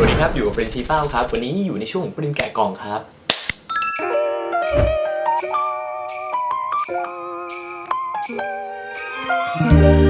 สวัสดีครับ อยู่กับปรินชีเป้าครับ วันนี้อยู่ในช่วงปรินแกะกล่องครับเจ้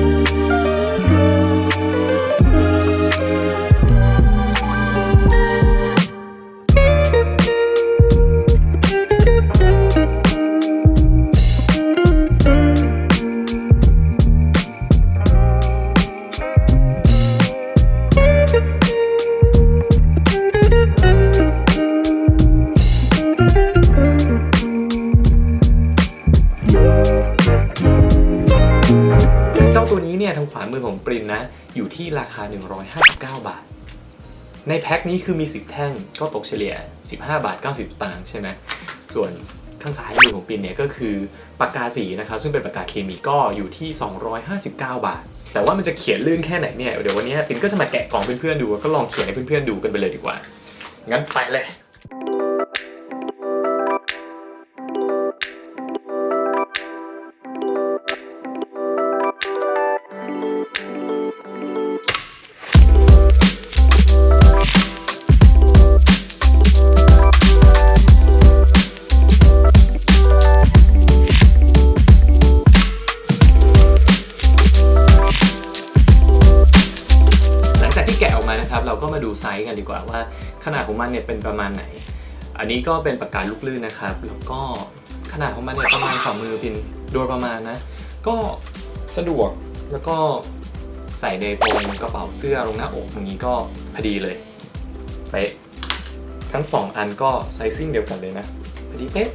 เนี่ยทางขวามือของปรินนะ อยู่ที่ราคา 159 บาท ในแพ็คนี้คือมี 10 แท่งก็ตกเฉลี่ย 15 บาท 90ตางค์ใช่ไหมส่วนข้างซ้ายมือของปรินเนี่ยก็คือปากกาสีนะครับซึ่งเป็นปากกาเคมีก็อยู่ที่ 259 บาท แต่ว่ามันจะเขียนลื่นแค่ไหนเนี่ยเดี๋ยววันนี้ปรินก็จะมาแกะกล่องเพื่อนๆดูก็ลองเขียนให้เพื่อนๆดูกันไปเลยดีกว่างั้นไปเลย แกะออกมานะครับ เราก็มาดูไซส์กันดีกว่าว่า ขนาดของมันเนี่ยเป็นประมาณไหน อันนี้ก็เป็นปากกาลูกลื่นนะครับ แล้วก็ขนาดของมันเนี่ยประมาณฝ่ามือพินโดยประมาณนะ ก็สะดวกแล้วก็ใส่ในตรงกระเป๋าเสื้อลงหน้าอกอย่างนี้ก็พอดีเลยเป๊ะทั้งสองอันก็ไซซิ่งเดียวกันเลยนะพอดีเป๊ะ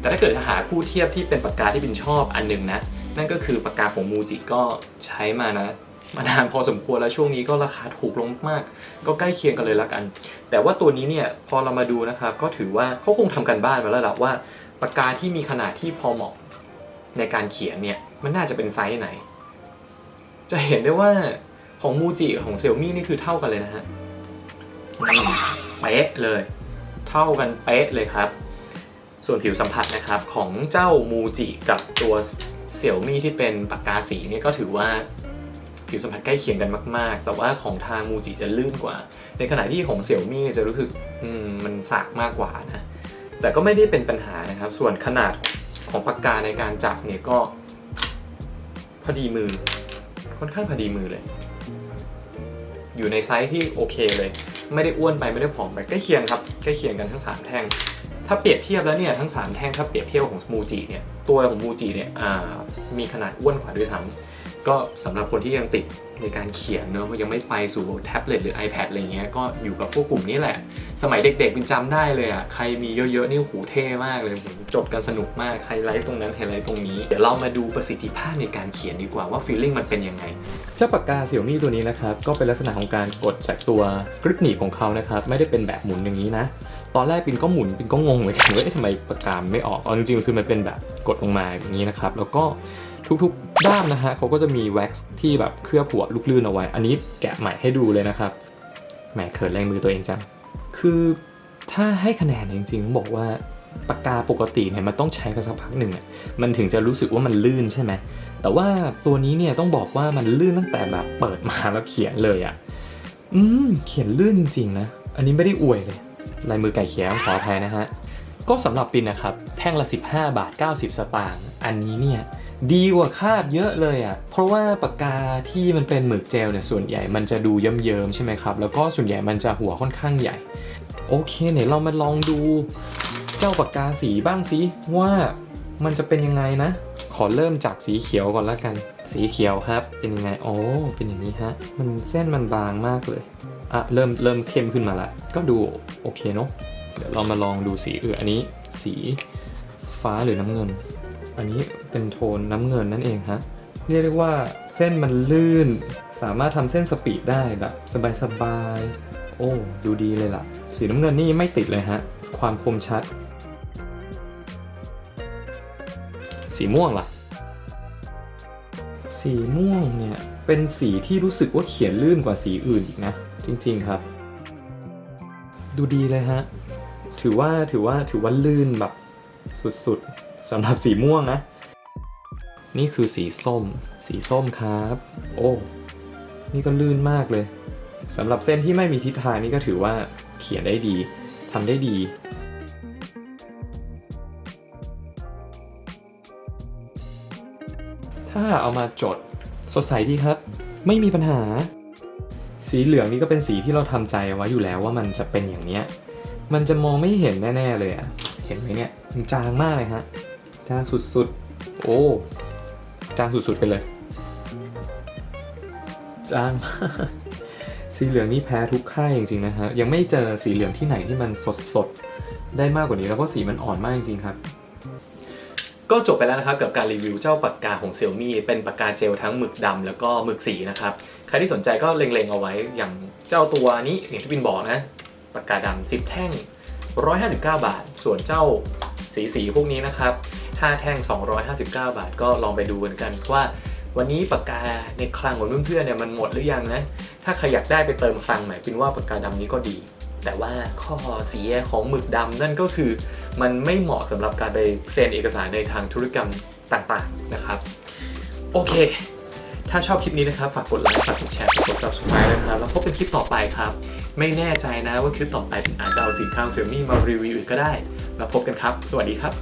แต่ถ้าเกิดจะหาคู่เทียบที่เป็นปากกาที่พินชอบอันหนึ่งนะ นั่นก็คือปากกาของมูจิก็ใช้มานะ มานานพอสมควรแล้วช่วงนี้ก็ราคาถูกลงมาก ก็ใกล้เคียงกันเลยละกัน แต่ว่าตัวนี้เนี่ยพอเรามาดูนะครับก็ถือว่าเขาคงทำกันบ้านมาแล้วล่ะว่าปากกาที่มีขนาดที่พอเหมาะในการเขียนเนี่ยมันน่าจะเป็นไซส์ไหน จะเห็นได้ว่าของมูจิของเซี่ยมี่นี่คือเท่ากันเลยนะฮะเป๊ะเลย เท่ากันเป๊ะเลยครับ ส่วนผิวสัมผัสนะครับของเจ้ามูจิกับตัวเสี่ยวมี่ที่เป็นปากกาสีนี่ก็ถือว่า ผิวสัมผัสใกล้เคียงกันมาก ๆ แต่ว่าของทางมูจิจะลื่นกว่า ในขณะที่ของเสี่ยวมี่จะรู้สึกมมันสากมากกว่านะ แต่ก็ไม่ได้เป็นปัญหานะครับ ส่วนขนาดของปากกาในการจับเนี่ยก็พอดีมือ ค่อนข้างพอดีมือเลย อยู่ในไซส์ที่โอเคเลย ไม่ได้อ้วนไปไม่ได้ผอมไปใกล้เคียงครับใกล้เคียงกันทั้งสามแท่ง ถ้าเปรียบเทียบแล้วเนี่ยทั้งสามแท่งถ้าเปรียบเทียบของมูจิเนี่ยตัวของมูจิเนี่ยมีขนาดอ้วนกว่าด้วยซ้ำ ก็สำหรับคนที่ยังติดในการเขียนเนอะยังไม่ไปสู่แท็บเล็ตหรือ iPad อะไรเงี้ยก็อยู่กับพวกกลุ่มนี้แหละ สมัยเด็กๆเป็นจำได้เลยอะใครมีเยอะๆนี่หูเท่มากเลยผมจดกันสนุกมากไฮไลท์ตรงนั้นไฮไลท์ตรงนี้ เดี๋ยวเรามาดูประสิทธิภาพในการเขียนดีกว่าว่าฟีลลิ่งมันเป็นยังไง เจ้าปากกาเสี่ยวมี่ตัวนี้นะครับ ก็เป็นลักษณะของการกดจากตัวกริปหนีบของเขานะครับ ไม่ได้เป็นแบบหมุนอย่างนี้นะ ตอนแรกปินก็หมุนปินก็งงเหมือนกันว่าเอ๊ะทำไมปากกาไม่ออกเอจริงๆคือมันเป็นแบบกดลงมาอย่างนี้นะครับแล้วก็ ทุกๆ ด้านนะฮะเขาก็จะมีแว็กซ์ที่แบบเคลือบหัวลูกลื่นเอาไว้ อันนี้แกะใหม่ให้ดูเลยนะครับแหมเขินแรงมือตัวเองจังคือถ้าให้คะแนนจริงๆบอกว่าปากกาปกติเนี่ยมันต้องใช้กันสักพักหนึ่งอะมันถึงจะรู้สึกว่ามันลื่นใช่ไหมแต่ว่าตัวนี้เนี่ยต้องบอกว่ามันลื่นตั้งแต่แบบเปิดมาแล้วเขียนเลยอะอืมเขียนลื่นจริงๆนะอันนี้ไม่ได้อวยเลยลายมือไก่เขียนขออภัยนะฮะก็สำหรับปินนะครับแท่งละ 15 บาท 90 สตางค์อันนี้เนี่ย ดีกว่าคาดเยอะเลยอะ่ะ เพราะว่าปากกาที่มันเป็นหมึกเจลเนี่ยส่วนใหญ่มันจะดูเยิ้มๆใช่ไหมครับ แล้วก็ส่วนใหญ่มันจะหัวค่อนข้างใหญ่ โอเคเนี่ยเรามาลองดู เจ้าปากกาสีบ้างสิว่ามันจะเป็นยังไงนะ ขอเริ่มจากสีเขียวก่อนละกัน สีเขียวครับเป็นยังไงโอ้เป็นอย่างนี้ฮะ มันเส้นมันบางมากเลยอะเริ่มเริ่มเข้มขึ้นมาละ ก็ดูโอเคเนาะเดี๋ยวเรามาลองดูสีอื่นอันนี้ สีฟ้าหรือน้ำเงิน อันนี้เป็นโทนน้ำเงินนั่นเองฮะเรียกได้ว่าเส้นมันลื่น สามารถทำเส้นสปีดได้แบบสบายๆ โอ้ ดูดีเลยล่ะ สีน้ำเงินนี่ไม่ติดเลยฮะ ความคมชัด สีม่วงล่ะ สีม่วงเนี่ย เป็นสีที่รู้สึกว่าเขียนลื่นกว่าสีอื่นอีกนะ จริงๆครับ ดูดีเลยฮะ ถือว่าถือว่าถือว่าลื่นแบบสุดๆ สำหรับสีม่วงนะ นี่คือสีส้ม สีส้มครับ โอ้ นี่ก็ลื่นมากเลยสำหรับเส้นที่ไม่มีทิศทางนี่ก็ถือว่าเขียนได้ดีทำได้ดีถ้าเอามาจดสดใสดีครับ ไม่มีปัญหา สีเหลืองนี่ก็เป็นสีที่เราทำใจเอาไว้อยู่แล้วว่ามันจะเป็นอย่างเนี้ยมันจะมองไม่เห็นแน่ ๆ เลยอะเห็นไหมเนี่ยมันจางมากเลยฮะ จางสุดๆ โอ้จางสุดๆไปเลยจางมากสีเหลืองนี่แพ้ทุกค่ายจริงๆนะฮะยังไม่เจอสีเหลืองที่ไหนที่มันสดๆ ได้มากกว่านี้แล้วเพราะสีมันอ่อนมากจริงๆครับก็จบไปแล้วนะครับกับการรีวิวเจ้าปากกาของ Xiaomi เป็นปากกาเจลทั้งหมึกดำแล้วก็หมึกสีนะครับใครที่สนใจก็เล็งๆเอาไว้อย่างเจ้าตัวนี้อย่างที่บินบอกนะปากกาดำ10 แท่ง 159 บาท ส่วนเจ้า สีสีๆพวกนี้นะครับ5แท่ง 259 บาท ก็ลองไปดูกันกันว่า วันนี้ปากกาในคลังของเพื่อนๆเนี่ยมันหมดหรือยังนะ ถ้าใครอยากได้ไปเติมคลังใหม่ปินว่าปากกาดำนี้ก็ดี แต่ว่าข้อเสียของหมึกดำนั่นก็คือ มันไม่เหมาะสำหรับการไปเซ็นเอกสารในทางธุรกรรมต่างๆนะครับ โอเค ถ้าชอบคลิปนี้นะครับ ฝากกดไลค์ฝากกดแชร์กด subscribe นะครับแล้วพบกันคลิปต่อไปครับไม่แน่ใจนะว่าคลิปต่อไปอาจจะเอาสินค้าของ Xiaomi มารีวิวอีกก็ได้ แล้วพบกันครับ สวัสดีครับ